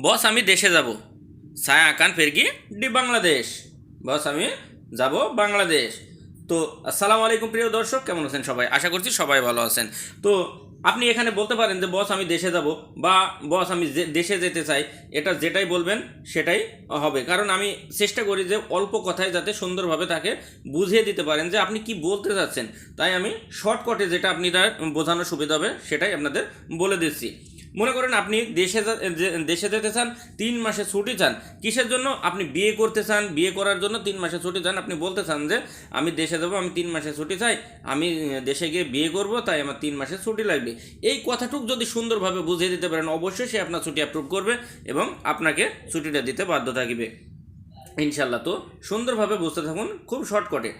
বস, আমি দেশে যাব। ছায়া আকান ফেরকি ডি বাংলাদেশ। বস, আমি যাব বাংলাদেশ। তো, আসসালামু আলাইকুম প্রিয় দর্শক, কেমন আছেন সবাই? আশা করছি সবাই ভালো আছেন। তো, আপনি এখানে বলতে পারেন যে, বস, আমি দেশে যাব বা, বস, আমি দেশে যেতে চাই, এটা যেটাই বলবেন, সেটাই হবে। কারণ আমি চেষ্টা করি যে, অল্প কথায় যাতে সুন্দরভাবে তাকে বুঝিয়ে দিতে পারেন যে, আপনি কি বলতে চাচ্ছেন তাই আমি শর্টকটে যেটা আপনি তার বোঝানোর সুবিধা হবে, সেটাই আপনাদের বলে দিচ্ছি। মনে করেন আপনি দেশে দেশে যেতে চান, তিন মাসে ছুটি চান, কিসের জন্য আপনি বিয়ে করতে চান, বিয়ে করার জন্য তিন মাসে ছুটি চান, আপনি বলতে চান যে, আমি দেশে যাব, আমি তিন মাসে ছুটি চাই, আমি দেশে গিয়ে বিয়ে করব, তাই আমার তিন মাসে ছুটি লাগবে। এই কথাটুক যদি সুন্দরভাবে বুঝিয়ে দিতে পারেন, অবশ্যই সে আপনার ছুটি অ্যাপ্রুভ করবে এবং আপনাকে ছুটিটা দিতে বাধ্য থাকবে। ইনশাল্লাহ তো সুন্দরভাবে বুঝতে থাকুন, খুব শর্টকটে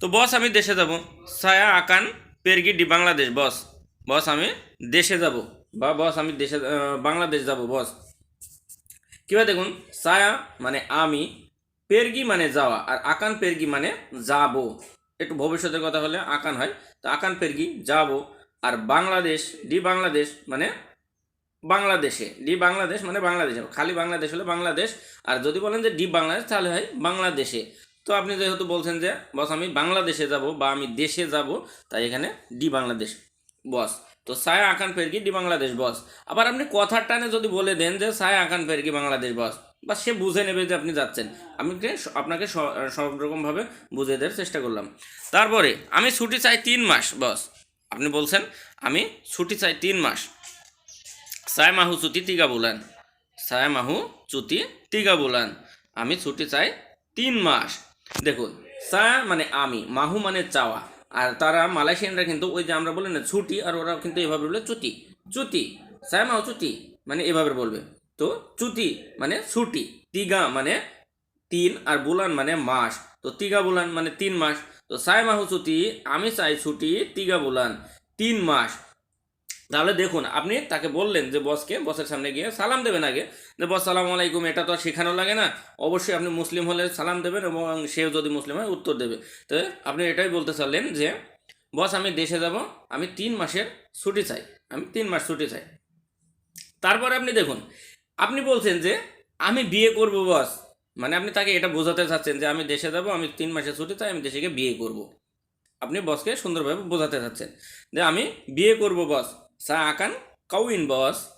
তো বস আমি দেশে যাব। সায়া আকান, পেরগিডি, বাংলাদেশ বস বস আমি দেশে যাব। বা বস, আমি দেশে বাংলাদেশ যাব, বস। কীভাবে দেখুন, ছায়া মানে আমি, পেরগি মানে যাওয়া, আর আকান পেরগি মানে যাব। একটু ভবিষ্যতের কথা হলে আকান হয়। তো আকান পেরগি, যাব। আর বাংলাদেশ, ডি বাংলাদেশ মানে বাংলাদেশে, ডি বাংলাদেশ মানে বাংলাদেশে। খালি বাংলাদেশ হলে বাংলাদেশ, আর যদি বলেন যে ডি বাংলাদেশ, তাহলে হয় বাংলাদেশে। তো আপনি যেহেতু বলছেন যে, বস, আমি বাংলাদেশে যাব বা আমি দেশে যাব, তাই এখানে ডি বাংলাদেশ। বস, তো সায়া আকান ফেরকি ডি বাংলাদেশ, বস। আবার আপনি কথার টানে যদি বলে দেন যে সায়া আকান ফেরকি বাংলাদেশ, বস বা সে বুঝে নেবে যে আপনি যাচ্ছেন। আমি আপনাকে সব রকমভাবে বুঝে দেওয়ার চেষ্টা করলাম। তারপরে আমি ছুটি চাই তিন মাস, বস। আপনি বলছেন, আমি ছুটি চাই তিন মাস। সায় মাহু চুতি তিগা বুলান। সায় মাহু চুতি তিগা বুলান। আমি ছুটি চাই তিন মাস। দেখুন, সায়া মানে আমি, মাহু মানে চাওয়া। আর তারা মালয়েশিয়ানরা কিন্তু ওই যে আমরা বলি না ছুটি, আর ওরা কিন্তু এভাবে বলে চুতি। চুতি। সায়মাও চুটি মানে এভাবে বলবে। তো চুতি মানে ছুটি। তিগা মানে তিন, আর বুলান মানে মাস। তো তিগা বুলান মানে তিন মাস। তো সায়মাহু ছুটি আমি চাই ছুটি, তিগা বুলান তিন মাস। তাহলে দেখুন, আপনি তাকে বললেন যে বসকে, বসের সামনে গিয়ে সালাম দেবেন আগে। যে বস, সালাম আলাইকুম, এটা তো আর শেখানো লাগে না। অবশ্যই আপনি মুসলিম হলে সালাম দেবেন এবং সেও যদি মুসলিম হয়, উত্তর দেবে। তো আপনি এটাই বলতে চাইলেন যে, বস, আমি দেশে যাব, আমি তিন মাসের ছুটি চাই, আমি তিন মাস ছুটি চাই। তারপরে আপনি দেখুন, আপনি বলছেন যে, আমি বিয়ে করব, বস। মানে আপনি তাকে এটা বোঝাতে চাচ্ছেন যে, আমি দেশে যাব, আমি তিন মাসের ছুটি চাই, আমি দেশে গিয়ে বিয়ে করব। আপনি বসকে সুন্দরভাবে বোঝাতে চাচ্ছেন যে, আমি বিয়ে করব, বস। Saya akan kawin, bos.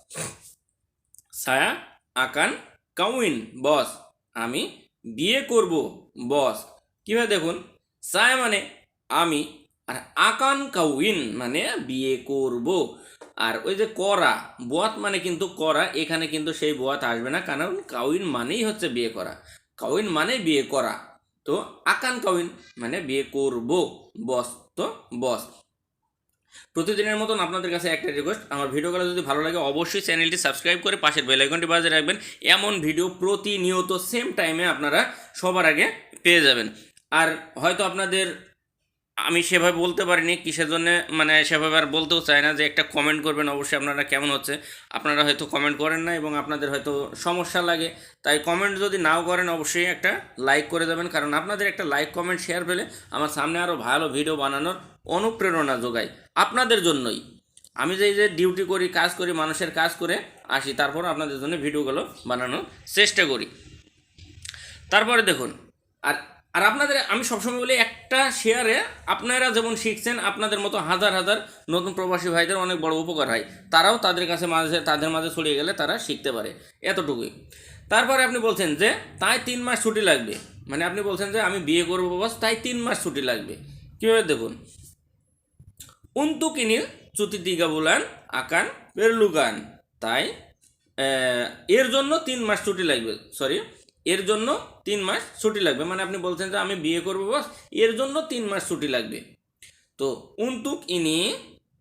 Saya akan কাউইন বস আমি বিয়ে করব বস কীভাবে দেখুন সায়া মানে আমি আর আকান কাউইন মানে বিয়ে করব আর ওই যে করা বত মানে কিন্তু করা এখানে কিন্তু সেই বত আসবে না কারণ কাউইন মানেই হচ্ছে বিয়ে করা কাউইন মানে বিয়ে করা তো আকান কাউইন মানে বিয়ে করব বস তো বস প্রতিদিনের মতন আপনাদের কাছে একটা রিকোয়েস্ট আমার ভিডিওগুলো যদি ভালো লাগে, অবশ্যই চ্যানেলটি সাবস্ক্রাইব করে পাশের বেল আইকনটি বাজিয়ে রাখবেন। এমন ভিডিও প্রতিনিয়ত সেম টাইমে আপনারা সবার আগে পেয়ে যাবেন। আর হয়তো আপনাদের, আমি সেভাবে বলতে পারিনি, কিসের জন্য মানে সেভাবে আর বলতেও চাই না যে একটা কমেন্ট করবেন, অবশ্যই আপনারা কেমন হচ্ছে। আপনারা হয়তো কমেন্ট করেন না এবং আপনাদের হয়তো সমস্যা লাগে। তাই কমেন্ট যদি নাও করেন, অবশ্যই একটা লাইক করে দেবেন। কারণ আপনাদের একটা লাইক কমেন্ট শেয়ার পেলে আমার সামনে আরও ভালো ভিডিও বানানোর অনুপ্রেরণা যোগায়। আপনাদের জন্যই। আমি যে যে ডিউটি করি, কাজ করি, মানুষের কাজ করে আসি, তারপর আপনাদের জন্য ভিডিওগুলো বানানোর চেষ্টা করি। তারপরে দেখুন, আর আর আপনাদের, আমি সবসময় বলি একটা শেয়ারে আপনারা যেমন শিখছেন, আপনাদের মতো হাজার হাজার নতুন প্রবাসী ভাইদের অনেক বড় উপকার হয়। তারাও তাদের কাছে মাঝে, তাদের মাঝে ছড়িয়ে গেলে তারা শিখতে পারে এতটুকুই। তারপরে আপনি বলছেন যে, তাই তিন মাস ছুটি লাগবে। মানে আপনি বলছেন যে, আমি বিয়ে করব বাস, তাই তিন মাস ছুটি লাগবে। কীভাবে দেখুন cuti tiga bulan akan perlukan তাই এর জন্য তিন মাস ছুটি লাগবে সরি এর জন্য তিন মাস ছুটি লাগবে। মানে আপনি বলছেন যে আমি বিয়ে করব, বস, এর জন্য তিন মাস ছুটি লাগবে। তো untuk ini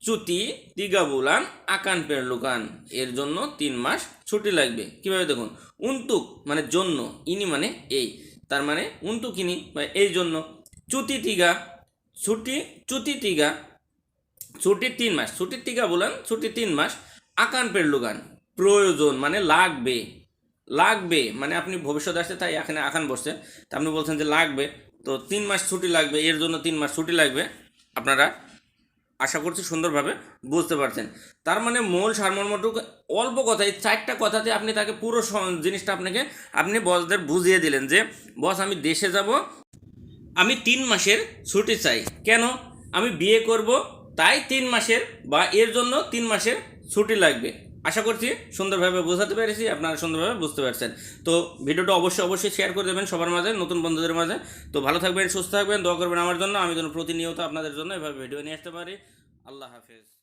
ছুটি তিগা বুলান আকান পেরলুকান এর জন্য তিন মাস ছুটি লাগবে। কীভাবে দেখুন? উন্তুক মানে জন্য, ইনি মানে এই। তার মানে উন্তুক ইনি বা এই জন্য চুতি তিগা ছুটি চুতি তিগা ছুটি তিন মাস, ছুটির টিকা বলেন, ছুটি তিন মাস, আকান পেরলুগান প্রয়োজন মানে লাগবে লাগবে মানে আপনি ভবিষ্যৎ আসছে তাই এখানে আখান বসছে, তা আপনি বলছেন যে লাগবে, তো তিন মাস ছুটি লাগবে, এর জন্য তিন মাস ছুটি লাগবে, আপনারা আশা করছি সুন্দরভাবে বুঝতে পারছেন। তার মানে মূল সারমর্মটুকু, অল্প কথায় চারটা কথাতে আপনি তাকে পুরো জিনিসটা আপনাকে, আপনি বসদের বুঝিয়ে দিলেন যে, বস, আমি দেশে যাব, আমি তিন মাসের ছুটি চাই। কেন? আমি বিয়ে করব তাই তিন মাসের বা এর জন্য তিন মাসের ছুটি লাগবে। আশা করছি সুন্দরভাবে বোঝাতে পেরেছি, আপনারা সুন্দরভাবে বুঝতে পারছেন। তো ভিডিওটা অবশ্যই অবশ্যই শেয়ার করে দেবেন সবার মাঝে, নতুন বন্ধুদের মাঝে। তো ভালো থাকবেন, সুস্থ থাকবেন, দোয়া করবেন আমার জন্য। আমি যেন প্রতিনিয়ত আপনাদের জন্য এভাবে ভিডিও নিয়ে আসতে পারি। আল্লাহ হাফেজ।